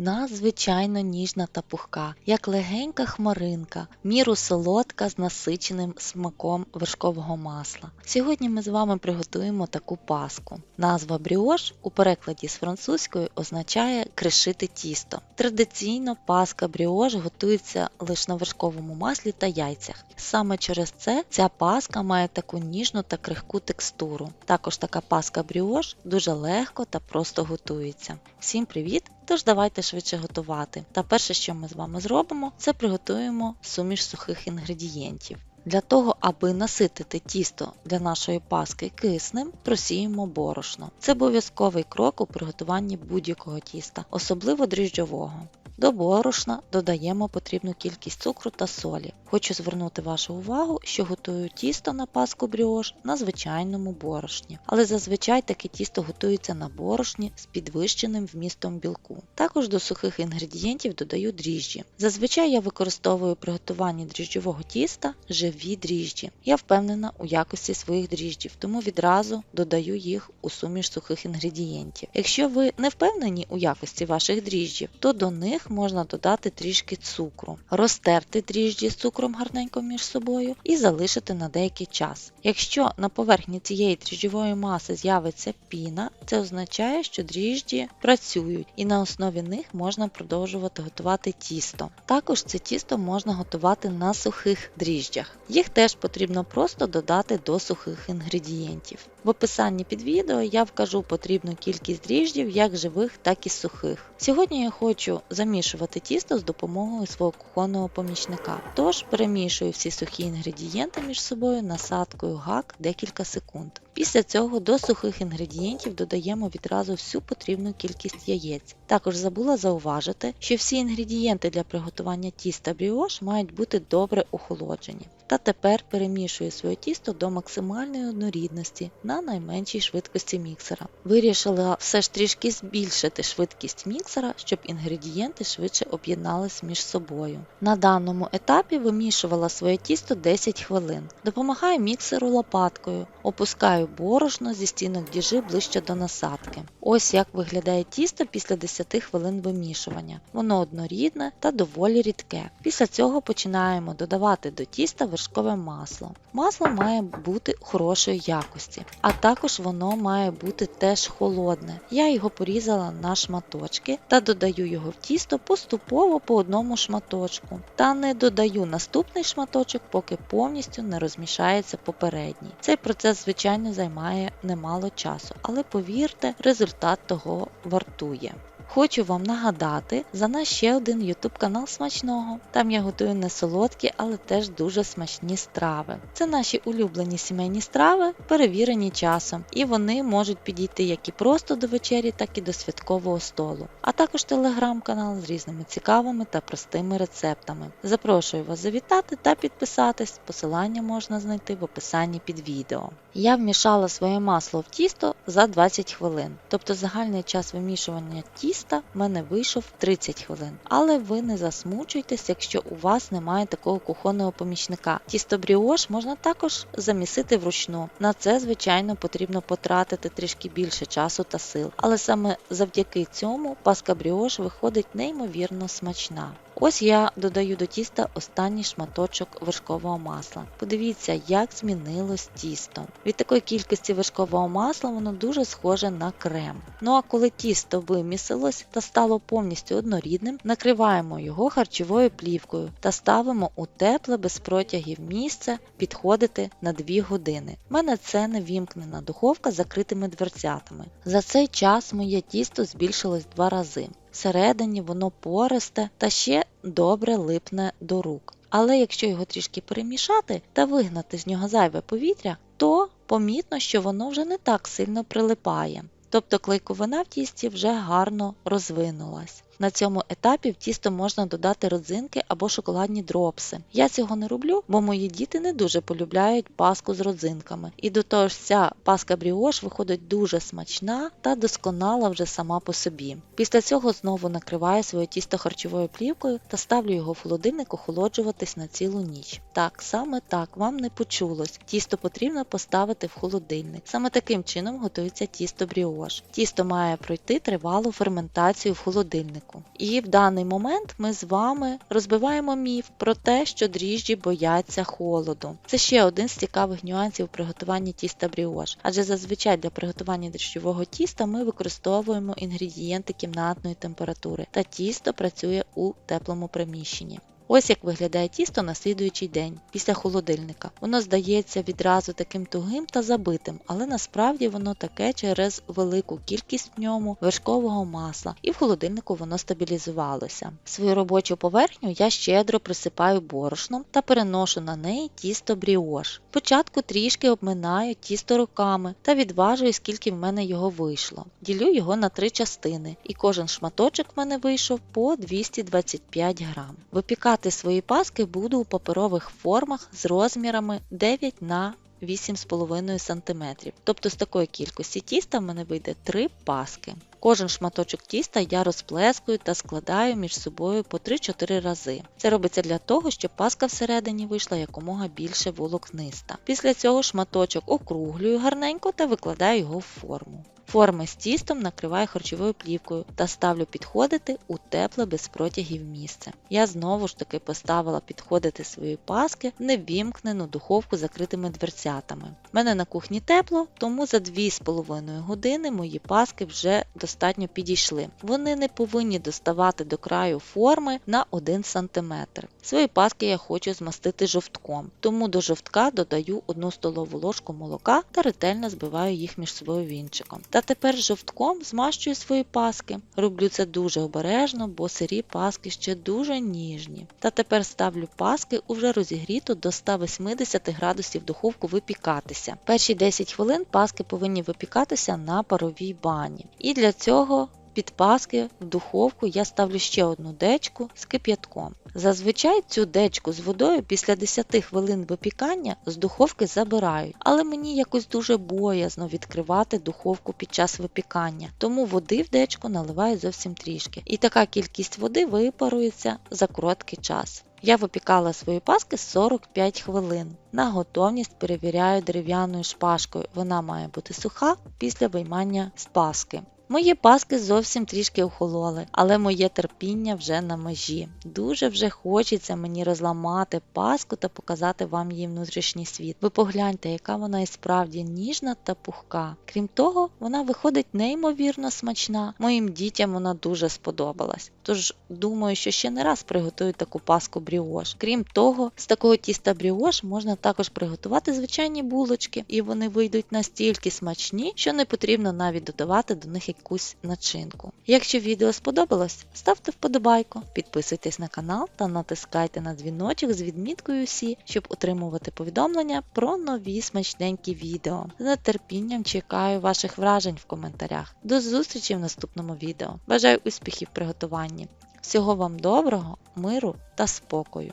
надзвичайно ніжна та пухка, як легенька хмаринка, міру солодка з насиченим смаком вершкового масла. Сьогодні ми з вами приготуємо таку паску. Назва бріош у перекладі з французької означає кришити тісто. Традиційно паска бріош готується лише на вершковому маслі та яйцях. Саме через це ця паска має таку ніжну та крихку текстуру. Також така паска бріош дуже легко та просто готується. Всім привіт! Тож давайте швидше готувати. Та перше, що ми з вами зробимо, це приготуємо суміш сухих інгредієнтів. Для того, аби наситити тісто для нашої паски киснем, просіємо борошно. Це обов'язковий крок у приготуванні будь-якого тіста, особливо дріжджового. До борошна додаємо потрібну кількість цукру та солі. Хочу звернути вашу увагу, що готую тісто на паску бріош на звичайному борошні, але зазвичай таке тісто готується на борошні з підвищеним вмістом білку. Також до сухих інгредієнтів додаю дріжджі. Зазвичай я використовую при готуванні дріжджового тіста живі дріжджі. Я впевнена у якості своїх дріжджів, тому відразу додаю їх у суміш сухих інгредієнтів. Якщо ви не впевнені у якості ваших дріжджів, то до них можна додати трішки цукру, розтерти дріжджі з цукром гарненько між собою і залишити на деякий час. Якщо на поверхні цієї дріжджової маси з'явиться піна, це означає, що дріжджі працюють і на основі них можна продовжувати готувати тісто. Також це тісто можна готувати на сухих дріжджах. Їх теж потрібно просто додати до сухих інгредієнтів. В описанні під відео я вкажу потрібну кількість дріжджів як живих, так і сухих. Сьогодні я хочу замішувати тісто з допомогою свого кухонного помічника. Тож перемішую всі сухі інгредієнти між собою насадкою гак декілька секунд. Після цього до сухих інгредієнтів додаємо відразу всю потрібну кількість яєць. Також забула зауважити, що всі інгредієнти для приготування тіста бріош мають бути добре охолоджені. Та тепер перемішую своє тісто до максимальної однорідності на найменшій швидкості міксера. Вирішила все ж трішки збільшити швидкість міксера, щоб інгредієнти швидше об'єднались між собою. На даному етапі вимішувала своє тісто 10 хвилин. Допомагаю міксеру лопаткою, опускаю борошно зі стінок діжи ближче до насадки. Ось як виглядає тісто після 10 хвилин вимішування. Воно однорідне та доволі рідке. Після цього починаємо додавати до тіста вершкове масло. Масло має бути хорошої якості, а також воно має бути теж холодне. Я його порізала на шматочки та додаю його в тісто поступово по одному шматочку. Та не додаю наступний шматочок, поки повністю не розмішається попередній. Цей процес, звичайно, займає немало часу, але повірте, результат того вартує. Хочу вам нагадати за наш ще один YouTube канал смачного. Там я готую не солодкі, але теж дуже смачні страви. Це наші улюблені сімейні страви, перевірені часом, і вони можуть підійти як і просто до вечері, так і до святкового столу. А також телеграм-канал з різними цікавими та простими рецептами. Запрошую вас завітати та підписатись. Посилання можна знайти в описанні під відео. Я вмішала своє масло в тісто за 20 хвилин, тобто загальний час вимішування тіста в мене вийшов 30 хвилин. Але ви не засмучуйтесь, якщо у вас немає такого кухонного помічника. Тісто бріош можна також замісити вручну. На це, звичайно, потрібно потратити трішки більше часу та сил. Але саме завдяки цьому паска бріош виходить неймовірно смачна. Ось я додаю до тіста останній шматочок вершкового масла. Подивіться, як змінилось тісто. Від такої кількості вершкового масла воно дуже схоже на крем. Ну а коли тісто вимісилось та стало повністю однорідним, накриваємо його харчовою плівкою та ставимо у тепле без протягів місце підходити на 2 години. У мене це не вімкнена духовка з закритими дверцятами. За цей час моє тісто збільшилось два рази. Всередині воно пористе та ще добре липне до рук. Але якщо його трішки перемішати та вигнати з нього зайве повітря, то помітно, що воно вже не так сильно прилипає. Тобто клейковина в тісті вже гарно розвинулась. На цьому етапі в тісто можна додати родзинки або шоколадні дропси. Я цього не роблю, бо мої діти не дуже полюбляють паску з родзинками. І до того ж ця паска бріош виходить дуже смачна та досконала вже сама по собі. Після цього знову накриваю своє тісто харчовою плівкою та ставлю його в холодильник охолоджуватись на цілу ніч. Так, саме так, вам не почулось. Тісто потрібно поставити в холодильник. Саме таким чином готується тісто бріош. Тісто має пройти тривалу ферментацію в холодильнику. Холодильнику. І в даний момент ми з вами розбиваємо міф про те, що дріжджі бояться холоду. Це ще один з цікавих нюансів приготування тіста бріош, адже зазвичай для приготування дріжджового тіста ми використовуємо інгредієнти кімнатної температури, та тісто працює у теплому приміщенні. Ось як виглядає тісто на слідуючий день після холодильника. Воно здається відразу таким тугим та забитим, але насправді воно таке через велику кількість в ньому вершкового масла, і в холодильнику воно стабілізувалося. Свою робочу поверхню я щедро присипаю борошном та переношу на неї тісто бріош. Спочатку трішки обминаю тісто руками та відважую, скільки в мене його вийшло. Ділю його на три частини, і кожен шматочок в мене вийшов по 225 грам. Випікати свої паски буду у паперових формах з розмірами 9 на 8,5 см. Тобто з такої кількості тіста в мене вийде 3 паски. Кожен шматочок тіста я розплескую та складаю між собою по 3-4 рази. Це робиться для того, щоб паска всередині вийшла якомога більше волокниста. Після цього шматочок округлюю гарненько та викладаю його в форму. Форми з тістом накриваю харчовою плівкою та ставлю підходити у тепле без протягів місце. Я знову ж таки поставила підходити свої паски в невімкнену духовку закритими дверцятами. У мене на кухні тепло, тому за 2,5 години мої паски вже достатньо підійшли. Вони не повинні доставати до краю форми на 1 см. Свої паски я хочу змастити жовтком, тому до жовтка додаю 1 столову ложку молока та ретельно збиваю їх між собою вінчиком. Та тепер жовтком змащую свої паски. Роблю це дуже обережно, бо сирі паски ще дуже ніжні. Та тепер ставлю паски у вже розігріту до 180 градусів духовку випікатися. Перші 10 хвилин паски повинні випікатися на паровій бані. І для цього під паски в духовку я ставлю ще одну дечку з кип'ятком. Зазвичай цю дечку з водою після 10 хвилин випікання з духовки забирають, але мені якось дуже боязно відкривати духовку під час випікання, тому води в дечку наливаю зовсім трішки. І така кількість води випарується за короткий час. Я випікала свої паски 45 хвилин. На готовність перевіряю дерев'яною шпажкою. Вона має бути суха після виймання з паски. Мої паски зовсім трішки охололи, але моє терпіння вже на межі. Дуже вже хочеться мені розламати паску та показати вам її внутрішній світ. Ви погляньте, яка вона і справді ніжна та пухка. Крім того, вона виходить неймовірно смачна. Моїм дітям вона дуже сподобалась. Тож думаю, що ще не раз приготую таку паску бріош. Крім того, з такого тіста бріош можна також приготувати звичайні булочки, і вони вийдуть настільки смачні, що не потрібно навіть додавати до них якусь начинку. Якщо відео сподобалось, ставте вподобайку, підписуйтесь на канал та натискайте на дзвіночок з відміткою всі, щоб отримувати повідомлення про нові смачненькі відео. З нетерпінням чекаю ваших вражень в коментарях. До зустрічі в наступному відео. Бажаю успіхів в приготуванні. Всього вам доброго, миру та спокою!